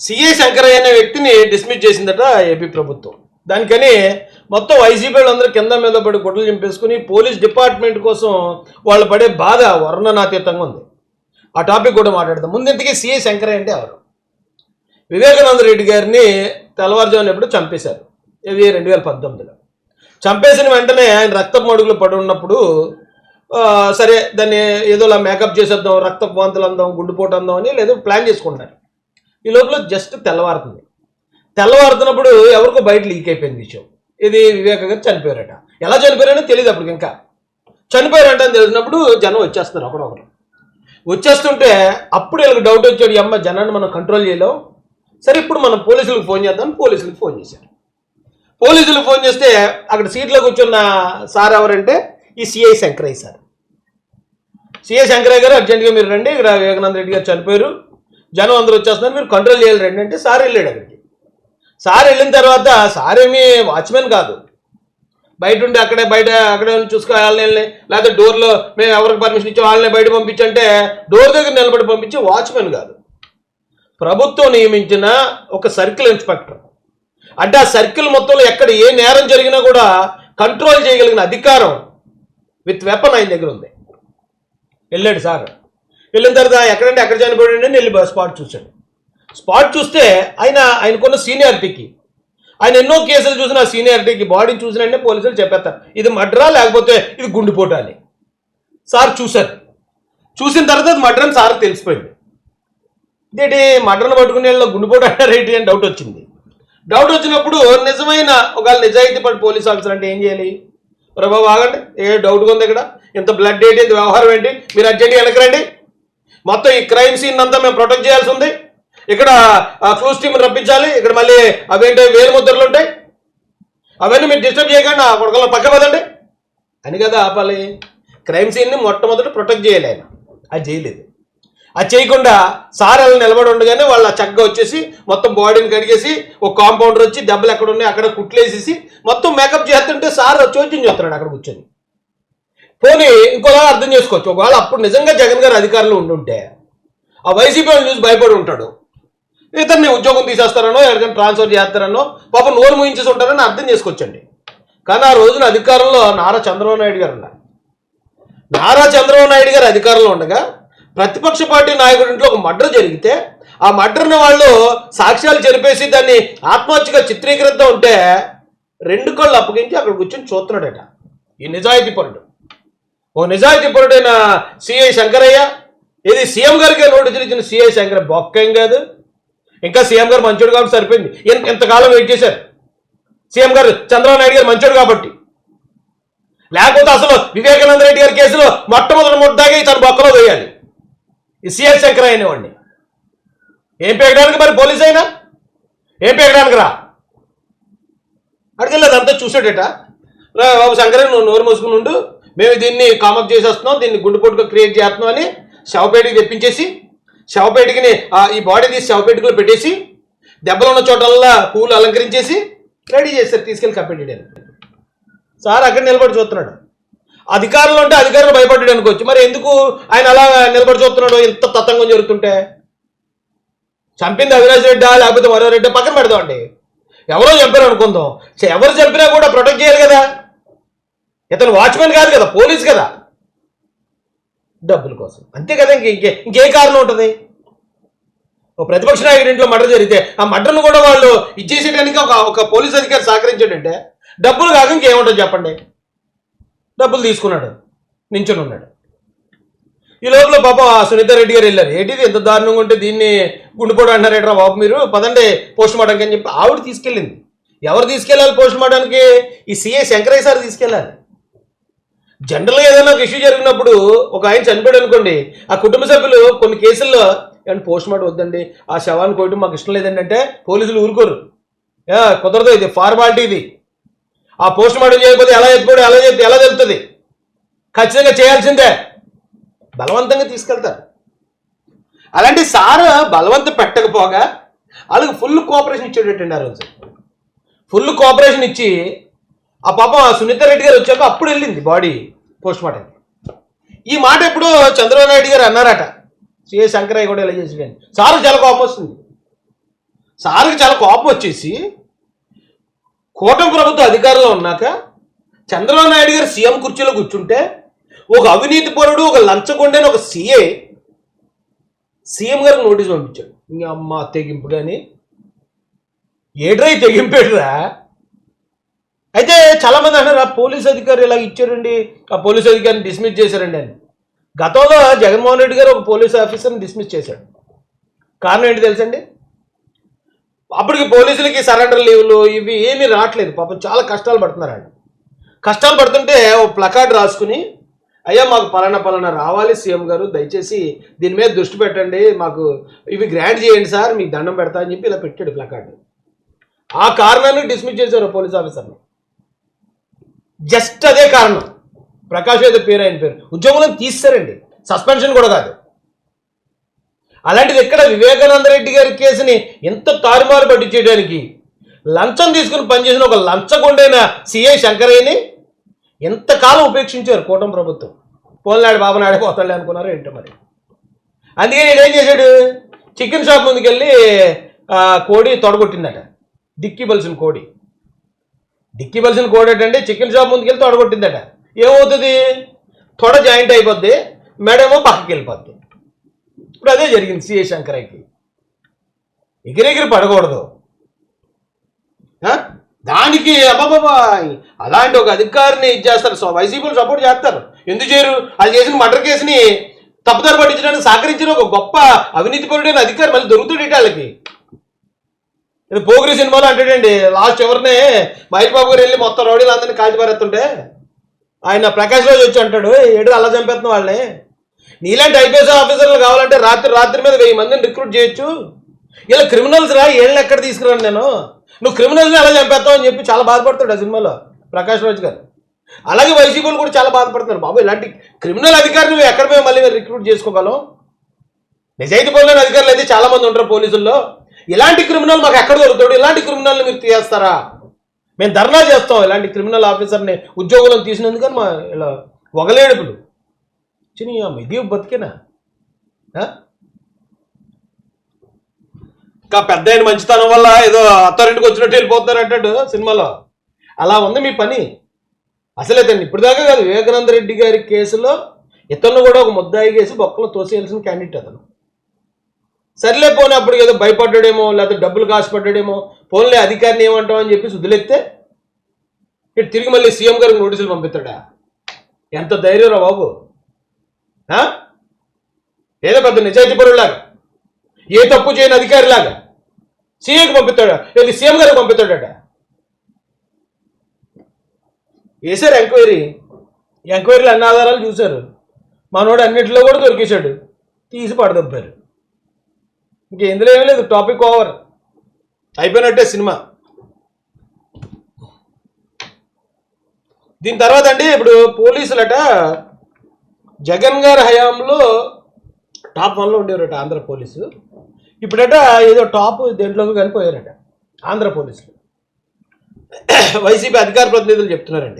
CA Shankaraiah అనే వ్యక్తిని dismiss చేసిందట ఏపీ ప్రభుత్వం. దానికని మొత్తం వైసీపీ వాళ్ళందరూ కింద మీద పడి గుడ్లు చింపేసుకుని పోలీస్ డిపార్ట్మెంట్ కోసం వాళ్ళు పడే బాధ వర్ణనాతీతంగా ఉంది. ఆ టాపిక్ కూడా మాట్లాడదాం. ముందు ఇంతకీ శంకరయ్య అంటే ఎవరు? వివేకానంద రెడ్డి గారిని తెల్లవారుజామున ఎప్పుడు చంపేశారు. ఇది రెండు వేల పద్దెనిమిదిలో చంపేసిన వెంటనే ఆయన రక్తపు మడుగులు పడి ఉన్నప్పుడు సరే దాన్ని ఏదోలా మేకప్ చేసేద్దాం రక్తపు వాంతులు అందాం గుండెపోటు అందాం అని లేదో ప్లాన్ చేసుకుంటారు ఈ లోపల జస్ట్ తెల్లవారుతుంది. తెల్లవారుతున్నప్పుడు ఎవరికో బయట లీక్ అయిపోయింది విషయం ఇది వివేక గారు చనిపోయారట. ఎలా చనిపోయారని తెలియదు అప్పుడు ఇంకా. చనిపోయారంట అని తెలిసినప్పుడు జనం వచ్చేస్తున్నారు ఒకడొకరు వచ్చేస్తుంటే అప్పుడు వీళ్ళకి డౌట్ వచ్చాడు అమ్మ జనాన్ని మనం కంట్రోల్ చేయలేం. సరే ఇప్పుడు మనం పోలీసులకు ఫోన్ చేద్దాం. పోలీసులకు ఫోన్ చేశారు. పోలీసులకు ఫోన్ చేస్తే అక్కడ సీట్లో కూర్చున్న సార్ ఎవరంటే ఈ CI Shankarayya sir. CI Shankarayya గారు అర్జెంటుగా మీరు రండి. ఇక్కడ వివేకానంద రెడ్డి గారు చనిపోయారు. జనం అందరూ వచ్చేస్తున్నారు మీరు కంట్రోల్ చేయాలి రండి అంటే సార్ వెళ్ళాడు అక్కడికి. సార్ వెళ్ళిన తర్వాత సార్ ఏమీ వాచ్మెన్ కాదు. బయట ఉండి అక్కడే బయట అక్కడే ఉండి చూసుకో వాళ్ళని వెళ్ళి లేకపోతే డోర్లో మేము ఎవరికి పర్మిషన్ ఇచ్చి వాళ్ళని బయట పంపించంటే డోర్ దగ్గర నిలబడి పంపించి వాచ్మెన్ కాదు. ప్రభుత్వం నియమించిన ఒక సర్కిల్ ఇన్స్పెక్టర్ అంటే ఆ సర్కిల్ మొత్తంలో ఎక్కడ ఏ నేరం జరిగినా కూడా కంట్రోల్ చేయగలిగిన అధికారం విత్ వెపన్ ఆయన దగ్గర ఉంది. వెళ్ళాడు సార్. వెళ్ళిన తర్వాత ఎక్కడంటే ఎక్కడ చనిపోయాడు అని వెళ్ళి స్పాట్ చూశాడు. స్పాట్ చూస్తే ఆయన ఆయనకున్న సీనియారిటీకి ఆయన ఎన్నో కేసులు చూసిన సీనియారిటీకి బాడీని చూసిన పోలీసులు చెప్పేస్తారు. ఇది మడ్రా లేకపోతే ఇది గుండెపోటు అని. సార్ చూశారు. చూసిన తర్వాత అది సార్ తెలిసిపోయింది. ఇదేంటి మడ్రను పట్టుకునే వాళ్ళు గుండెపోటు అంటారేంటి అని డౌట్ వచ్చింది. డౌట్ వచ్చినప్పుడు నిజమైన ఒకవేళ నిజాయితీ పడి పోలీస్ ఆఫీసర్ అంటే ఏం చేయాలి? ప్రభావ బాగండి ఆగండి. ఏ డౌట్గా ఉంది ఇక్కడ? ఇంత బ్లడ్ ఏంటి? ఇంత వ్యవహారం ఏంటి? మీరు అర్జెంట్గా వెనకరండి మొత్తం ఈ క్రైమ్ సీన్ అంతా మేము ప్రొటెక్ట్ చేయాల్సి ఉంది. ఇక్కడ క్లూస్ టీమ్ రప్పించాలి. ఇక్కడ మళ్ళీ అవేంటి వేలు ముద్రలు ఉంటాయి? అవన్నీ మీరు డిస్టర్బ్ చేయకండి. ఆ కొడకల పక్క పదండి. అని కదా ఆపాలి. క్రైమ్ సీన్ని మొట్టమొదటి ప్రొటెక్ట్ చేయాలి ఆయన. అది చేయలేదు. అది చేయకుండా సార్ అలా నిలబడి ఉండగానే వాళ్ళ చక్కగా వచ్చేసి మొత్తం బాడీని కడిగేసి ఒక కాంపౌండర్ వచ్చి దెబ్బలు ఎక్కడ ఉన్నాయి అక్కడ కుట్లేసేసి మొత్తం మేకప్ చేస్తుంటే సార్ చోద్యం చేస్తున్నాడు అక్కడ కూర్చొని. పోనీ ఇంకోలా అర్థం చేసుకోవచ్చు. ఒకవేళ అప్పుడు నిజంగా జగన్ గారు అధికారంలో ఉండుంటే ఆ వైసీపీ వాళ్ళు చూసి భయపడి ఉంటాడు. ఇతన్ని ఉద్యోగం తీసేస్తారనో ఎవరికైనా ట్రాన్స్ఫర్ చేస్తారనో పాపం నోరు ముయించేసి ఉంటారని అర్థం చేసుకోవచ్చండి. కానీ ఆ రోజున అధికారంలో నారా చంద్రబాబు నాయుడు గారు ఉన్నారు. నారా చంద్రబాబు నాయుడు గారు అధికారంలో ఉండగా ప్రతిపక్ష పార్టీ నాయకుడి ఇంట్లో ఒక మర్డర్ జరిగితే ఆ మర్డర్ని వాళ్ళు సాక్ష్యాలు చెరిపేసి దాన్ని ఆత్మహత్యగా చిత్రీకరిద్దాం ఉంటే రెండు కళ్ళు అప్పగించి అక్కడ కూర్చొని చూస్తున్నాడట. ఈ నిజాయితీ పరుడు. ఓ నిజాయితీ పరుడైన సిఐ శంకరయ్య. ఇది సీఎం గారికి నోటీసులు ఇచ్చిన సిఐ శంకర్ బొక్కేం కాదు. ఇంకా సీఎం గారు మంచోడు కాబట్టి సరిపోయింది. ఎంత ఎంతకాలం వెయిట్ చేశారు? సీఎం గారు చంద్రబాబు నాయుడు గారు మంచోడు కాబట్టి. లేకపోతే అసలు వివేకానంద రెడ్డి గారి కేసులో మొట్టమొదటి ముద్దాగా తన బొక్కలో వేయాలి. ఈ సిఐ శంకర్ అయినవాడిని ఏం పేయడానికి మరి పోలీస్ అయినా? ఏం పేయడానికి రా? అడిగలేదు అంతా చూసాడట బాబు శంకరే నువ్వు నోరు మూసుకుని ఉండు. మేము దీన్ని కామప్ చేసేస్తున్నాం దీన్ని గుండెపోటుగా క్రియేట్ చేస్తున్నాం అని శవపేటికి తెప్పించేసి శవపేటకిని ఆ, ఈ బాడీ తీసి శవపేటికలో పెట్టేసి దెబ్బలు ఉన్న చోటల్లా పూలు అలంకరించేసి రెడీ చేస్తారు తీసుకెళ్ళి కప్పెట్టాడు సార్ అక్కడ నిలబడి చూస్తున్నాడు. అధికారులు ఉంటే అధికారులు భయపడ్డాడు అనుకోవచ్చు. మరి ఎందుకు ఆయన అలా నిలబడి చూస్తున్నాడు? ఇంత తతంగం జరుగుతుంటే. చంపింది అవినాష్ రెడ్డా లేకపోతే మరో రెడ్డి పక్కన పెడదామండి. ఎవరో చంపారు అనుకుందాం. ఎవరు చంపినా కూడా ప్రొటెక్ట్ చేయాలి కదా. ఇతను వాచ్మెన్ కాదు కదా పోలీస్ కదా. డబ్బుల కోసం. అంతే కదా ఇంకే ఇంకే ఇంకే కారణం ఉంటుంది. ఒక ప్రతిపక్ష నాయకుడి ఇంట్లో మర్డర్ జరిగితే ఆ మర్డర్ను కూడా వాళ్ళు ఇచ్చేసేయడానికి ఒక ఒక పోలీస్ అధికారి సహకరించాడంటే డబ్బులు కాక ఇంకేముంటుంది చెప్పండి? డబ్బులు తీసుకున్నాడు నించుని ఉన్నాడు. ఈ లోపల పాపం ఆ సునీత రెడ్డి గారు వెళ్ళారు. ఏంటిది ఎంత దారుణంగా ఉంటే దీన్ని గుండెపోవడం అంటారు బాబు మీరు? పదండి పోస్ట్ మార్టంకి అని చెప్పి ఆవిడ తీసుకెళ్ళింది. ఎవరు తీసుకెళ్ళాలి పోస్ట్ మార్టానికి ఈ సిఐ శంకరయ్య సార్ తీసుకెళ్ళాలి. జనరల్గా ఏదైనా ఒక ఇష్యూ జరిగినప్పుడు ఒక ఆయన చనిపోయాడు అనుకోండి ఆ కుటుంబ సభ్యులు కొన్ని కేసుల్లో కానీ పోస్ట్ మార్టం వద్దండి ఆ శవాన్ని కోయటం మాకు ఇష్టం లేదండి అంటే పోలీసులు ఊరుకోరు. కుదరదు ఇది ఫార్మాలిటీ ఇది. ఆ పోస్ట్ మార్టం చేయకపోతే ఎలా చెప్పాడు ఎలా చెప్తే ఎలా తెలుస్తుంది? ఖచ్చితంగా చేయాల్సిందే. బలవంతంగా తీసుకెళ్తారు. అలాంటి సార్ బలవంత పెట్టకపోగా వాళ్ళకి ఫుల్ కోఆపరేషన్ ఇచ్చేటట్టండి ఆ రోజు. ఫుల్ కోఆపరేషన్ ఇచ్చి ఆ పాప సునీత రెడ్డి గారు వచ్చాక అప్పుడు వెళ్ళింది బాడీ పోస్ట్ మార్టం ఈ మాట ఎప్పుడు చంద్రబాబు నాయుడు గారు అన్నారట. సిఏ శంకరయ్య కూడా ఇలా చేసి సార్ చాలా కోపం వస్తుంది. సార్కి చాలా కోపం వచ్చేసి కూటమి ప్రభుత్వం అధికారంలో ఉన్నాక చంద్రబాబు నాయుడు గారు సీఎం కుర్చీలో కూర్చుంటే ఒక అవినీతి పరుడు ఒక లంచగొండని ఒక సీఏ సీఎం గారికి నోటీస్ పంపించాడు. ఇంకా అమ్మ తెగింపు కానీ ఏడ్రై తెగింపేడురా? అయితే చాలా మంది అన్నారు ఆ పోలీస్ అధికారి ఇలా ఇచ్చారండి? ఆ పోలీస్ అధికారిని డిస్మిస్ చేశారండి అని. గతంలో జగన్మోహన్ రెడ్డి గారు ఒక పోలీస్ ఆఫీసర్ని డిస్మిస్ చేశాడు. కారణం ఏంటి తెలుసండి? అప్పటికి పోలీసులకి సరెండర్ లీవ్లు ఇవి ఏమీ రావట్లేదు. పాపం చాలా కష్టాలు పడుతున్నారు ఆయన. కష్టాలు పడుతుంటే ఓ ప్లకార్డ్ రాసుకుని అయ్యా మాకు పలానా పలానా రావాలి సీఎం గారు దయచేసి దీని మీద దృష్టి పెట్టండి. మాకు ఇవి గ్రాంట్ చేయండి సార్ మీకు దండం పెడతా అని చెప్పి ఇలా పెట్టాడు ప్లకార్డు. ఆ కారణాన్ని డిస్మిస్ చేశారు పోలీస్ ఆఫీసర్ని జస్ట్ అదే కారణం. ప్రకాష్ ఏదో పేరు ఆయన పేరు. ఉద్యోగంలో తీస్తారండి. సస్పెన్షన్ కూడా కాదు. అలాంటిది ఎక్కడ వివేకానంద రెడ్డి గారి కేసుని ఎంత తారుమారు పట్టించేయడానికి లంచం తీసుకుని పనిచేసిన ఒక లంచగొండైన సిఐ శంకరయ్యని ఎంతకాలం ఉపేక్షించారు కూటమి ప్రభుత్వం. పోలనాడు బాబనాడే పోతాడు అనుకున్నారు ఏంటో మరి. అందుకే నేను ఏం చేశాడు? చికెన్ షాప్ ముందుకెళ్ళి కోడి తొడగొట్టిందట. దిక్కి బలిసిన కోడి. డిక్కి బలిసిన కోడి ఏంటంటే చికెన్ షాప్ ముందుకెళ్ళి తొడగొట్టిందట. ఏమవుతుంది? తొడ జాయింట్ అయిపోద్ది మేడేమో పక్కకి వెళ్ళిపోద్ది ఇప్పుడు అదే జరిగింది సిఏ శంకరయ్యకి. ఎగిరెగిరి పడకూడదు. దానికి అబ్బాబాబా అలాంటి ఒక అధికారిని ఇది చేస్తారు. సో వైసీపీలు సపోర్ట్ చేస్తారు. ఎందుకు చేయరు? అది చేసిన మర్డర్ కేసుని తప్పుదారు పట్టించడానికి సహకరించిన ఒక గొప్ప అవినీతిపరుడైన అధికారి మళ్ళీ దొరుకుతాడు వాళ్ళకి ఇది పోగిరి సినిమాలో అంటాడండి. లాస్ట్ ఎవరినే మహేష్ బాబు గారు వెళ్ళి మొత్తం రౌడీలు అందరినీ కాల్చి పారేస్తుంటే ఆయన ప్రకాష్ రాజు వచ్చి అంటాడు ఏడు అలా చంపేస్తున్న వాళ్ళని. నీలాంటి ఐపీఎస్ ఆఫీసర్లు కావాలంటే రాత్రి రాత్రి మీద వెయ్యి మందిని రిక్రూట్ చేయొచ్చు. ఇలా క్రిమినల్స్ రా ఏళ్ళని ఎక్కడ తీసుకురాను నేను? నువ్వు క్రిమినల్స్ని ఎలా చంపేస్తావు? అని చెప్పి చాలా బాధపడతాడు ఆ సినిమాలో ప్రకాష్ రాజ్ గారు. అలాగే వైసీపీలు కూడా చాలా బాధపడుతున్నారు. బాబు ఇలాంటి క్రిమినల్ అధికారులు నువ్వు ఎక్కడ పోయి మళ్ళీ రిక్రూట్ చేసుకోగలం? నిజాయితీ పనులైన అధికారులు అయితే చాలా మంది ఉంటారు పోలీసుల్లో. ఇలాంటి క్రిమినల్ మాకు ఎక్కడ దొరుకుతాడు? ఇలాంటి క్రిమినల్ని మీరు తీసేస్తారా? మేము ధర్నా చేస్తాం. ఇలాంటి క్రిమినల్ ఆఫీసర్ని ఉద్యోగులను తీసినందుకని మా ఇలా ఒకలేడుపులు చిని ఇది బతికేనా? ఇంకా పెద్ద ఆయన మంచితనం వల్ల ఏదో అత్తారింటికి వచ్చినట్టు వెళ్ళిపోతారు అంటాడు సినిమాలో. అలా ఉంది మీ పని. అసలే ఇతను ఇప్పుడు దాకా కాదు వివేకానంద రెడ్డి గారి కేసులో ఇతను కూడా ఒక ముద్దాయి కేసి బొక్కలో తోసేయాల్సిన క్యాండిడేట్ అతను. సర్లే పోనీ అప్పుడు ఏదో భయపడ్డాడేమో లేకపోతే డబ్బులు కాసుపడ్డాడేమో పోన్లే అధికారిని ఏమంటావు అని చెప్పి వదిలేస్తే ఇటు తిరిగి మళ్ళీ సీఎం గారికి నోటీసులు పంపిస్తాడా? ఎంత ధైర్యం రా బాబు. ఏదో పెద్ద నిజాయితీ పరులాగా ఏ తప్పు చేయని అధికారిలాగా. సీఏకి పంపిస్తాడా? లేదు సీఎం గారికి పంపిస్తాడట వేశారు ఎంక్వైరీ. ఎంక్వైరీలు అన్ని ఆధారాలు చూశారు. మనోడు అన్నింటిలో కూడా దొరికేశాడు. తీసి పడదబ్బారు. ఇంక ఇందులో ఏమీ లేదు టాపిక్ ఓవర్ అయిపోయినట్టే సినిమా. దీని తర్వాత అండి ఇప్పుడు పోలీసులట జగన్ గారి హయాంలో టాప్ వన్లో ఉండేవారట ఆంధ్ర పోలీసు. ఇప్పుడట ఏదో టాప్ దేంట్లోకి కనిపోయారట ఆంధ్ర పోలీసులు. వైసీపీ అధికార ప్రతినిధులు చెప్తున్నారండి.